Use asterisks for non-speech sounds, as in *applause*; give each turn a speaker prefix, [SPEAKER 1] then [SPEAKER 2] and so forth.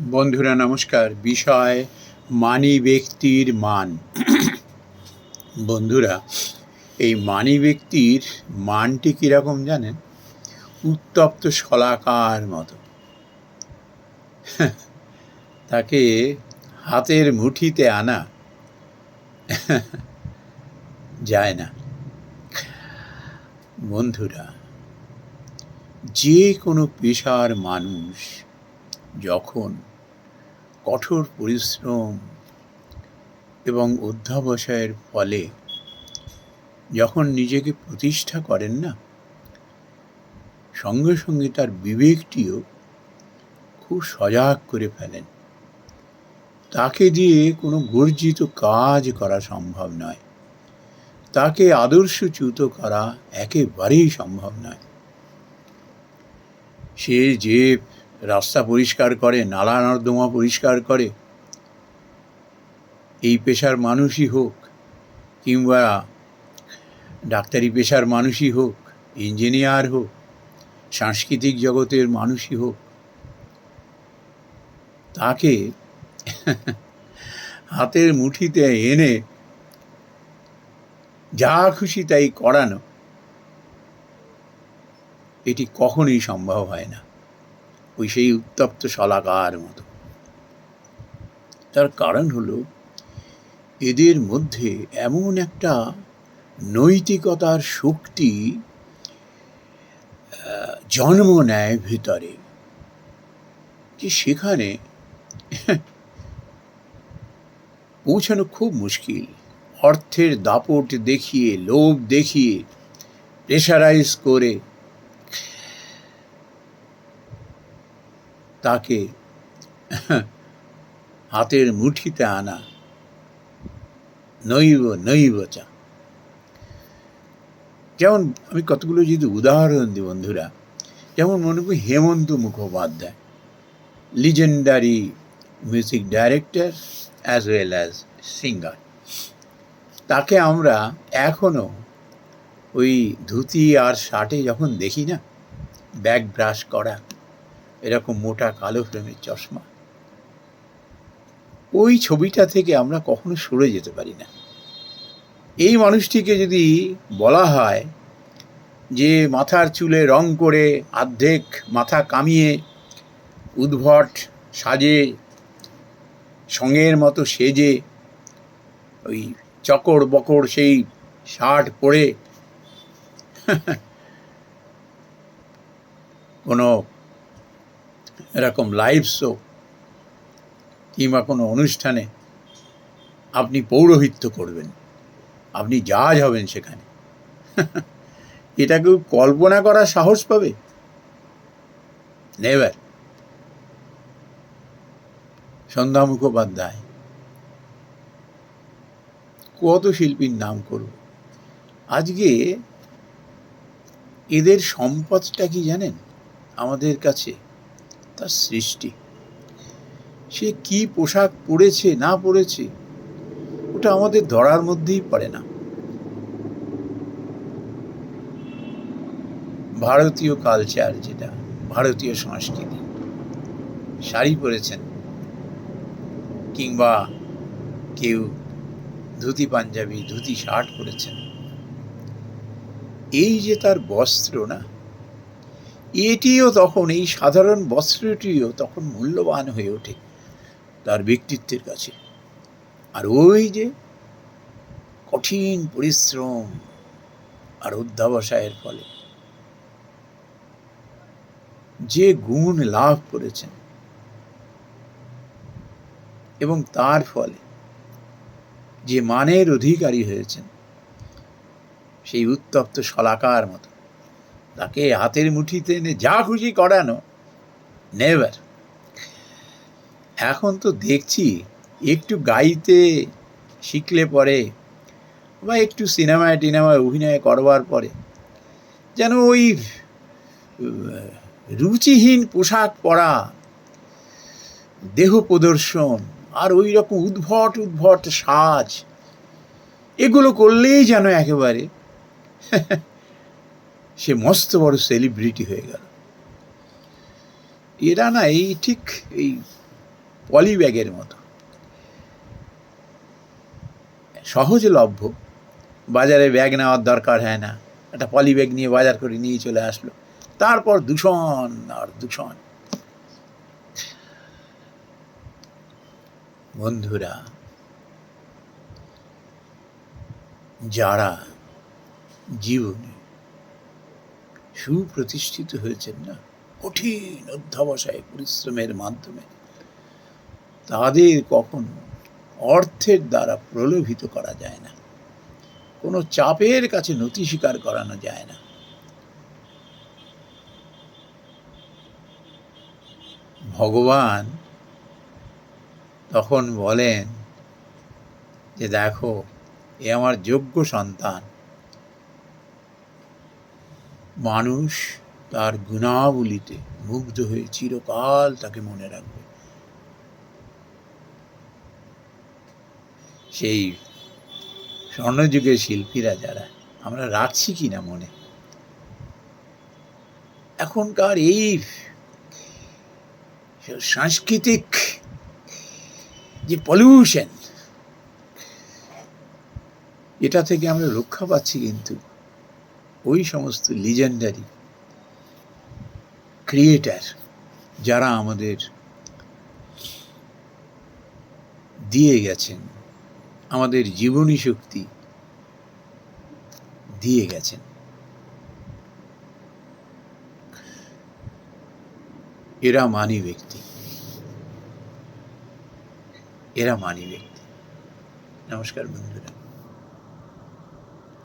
[SPEAKER 1] বন্ধুরা, নমস্কার। বিষয় মানি ব্যক্তির মান। বন্ধুরা, এই মানি ব্যক্তির মানটি কীরকম জানেন? উত্তপ্ত শলাকার মতো। তাকে হাতের মুঠিতে আনা যায় না। বন্ধুরা, যে কোনো পেশার মানুষ যখন কঠোর পরিশ্রম এবং অধ্যাবসায়ের ফলে যখন নিজেকে প্রতিষ্ঠা করেন না, সঙ্গে সঙ্গে তার বিবেকটিও খুব সজাগ করে ফেলেন। তাকে দিয়ে কোনো গর্জিত কাজ করা সম্ভব নয়। তাকে আদর্শচ্যুত করা একেবারেই সম্ভব নয়। সে যে রাস্তা পরিষ্কার করে, নালা নর্দমা পরিষ্কার করে। এই পেশার মানুষই হোক কিংবা ডাক্তারি পেশার মানুষই হোক, ইঞ্জিনিয়ার হোক, সাংস্কৃতিক জগতের মানুষই হোক, তাকে হাতের মুঠিতে এনে যা খুশি তাই করানো, এটি কখনোই সম্ভব হয় না। ওই সেই উত্তপ্ত শলাকার মতো। তার কারণ হলো, এদের মধ্যে এমন একটা নৈতিকতার শক্তি জন্ম নেয় ভিতরে, যে সেখানে পৌঁছানো খুব মুশকিল। অর্থের দাপট দেখিয়ে, লোভ দেখিয়ে প্রেশারাইজ করে তাকে হাতের মুঠিতে আনা। নৈব নৈব চা। যেমন আমি কতগুলো যদি উদাহরণ দিই বন্ধুরা, যেমন মনে করি Hemanta Mukhopadhyay legendary music director as well as singer তাকে আমরা এখনও ওই ধুতি আর শার্টে যখন দেখি না, ব্যাগ ব্রাশ করা এরকম মোটা কালো ফ্রেমের চশমা। ওই ছবিটা থেকে আমরা কখনো সরে যেতে পারি না। এই মানুষটিকে যদি বলা হয় যে মাথার চুলে রং করে আর্ধেক মাথা কামিয়ে উদ্ভট সাজে, সঙ্গের মতো সেজে, ওই চকর বকর সেই শার্ট পরে কোনো এরকম লাইভ শো কিংবা কোনো অনুষ্ঠানে আপনি পৌরোহিত্য করবেন, আপনি জাজ হবেন সেখানে। *laughs* এটা কেউ কল্পনা করার সাহস পাবে? নেভার সন্ধ্যা মুখোপাধ্যায়, কত শিল্পীর নাম করব? আজকে এদের সম্পদটা কি জানেন আমাদের কাছে? তার সৃষ্টি। সে কি পোশাক পরেছে, না পরেছে, ওটা আমাদের ধরার মধ্যেই পড়ে না। ভারতীয় কালচার যেটা, ভারতীয় সংস্কৃতি। শাড়ি পরেছেন, কিংবা কেউ ধুতি পাঞ্জাবি, ধুতি শার্ট পরেছেন। এই যে তার বস্ত্র না এটিও তখন, এই সাধারণ বস্ত্রটিও তখন মূল্যবান হয়ে ওঠে তার ব্যক্তিত্বের কাছে। আর ওই যে কঠিন পরিশ্রম আর অধ্যাবসায়ের ফলে যে গুণ লাভ করেছেন এবং তার ফলে যে মানের অধিকারী হয়েছেন, সেই উত্তপ্ত শলাকার মতো তাকে হাতের মুঠিতে এনে যা খুশি করানো। নেভার এখন তো দেখছি একটু গাইতে শিখলে পরে বা একটু সিনেমায় টিনেমায় অভিনয় করবার পরে যেন ওই রুচিহীন পোশাক পরা, দেহ প্রদর্শন আর ওই রকম উদ্ভট উদ্ভট সাজ এগুলো করলেই যেন একেবারে সে মস্ত বড় সেলিব্রিটি হয়ে গেল। এরা না এই ঠিক এই পলি ব্যাগের মতো। সহজলভ্য। বাজারে ব্যাগ নেওয়ার দরকার হয় না। একটা পলি ব্যাগ নিয়ে বাজার করে নিয়ে চলে আসলো। তারপর দূষণ আর দূষণ। বন্ধুরা, যারা জীবনে সুপ্রতিষ্ঠিত হয়েছেন না? কঠিন অধ্যাবসায় পরিশ্রমের মাধ্যমে। তাদের কখনো অর্থের দ্বারা প্রলোভিত করা যায় না। কোনো চাপের কাছে নতি স্বীকার করানো যায় না। ভগবান তখন বলেন যে, দেখো, এ আমার যোগ্য সন্তান। মানুষ তার গুণাবলিতে মুগ্ধ হয়ে চিরকাল তাকে মনে রাখবে। সেই স্বর্ণযুগের শিল্পীরা যারা, আমরা রাখছি কি না মনে? এখনকার এই সাংস্কৃতিক যে পলিউশন এটা থেকে আমরা রক্ষা পাচ্ছি কিন্তু ওই সমস্ত লিজেন্ডারি ক্রিয়েটার যারা আমাদের দিয়ে গেছেন, আমাদের জীবনী শক্তি দিয়ে গেছেন। এরা মানি ব্যক্তি। এরা মানি ব্যক্তি। নমস্কার বন্ধুরা।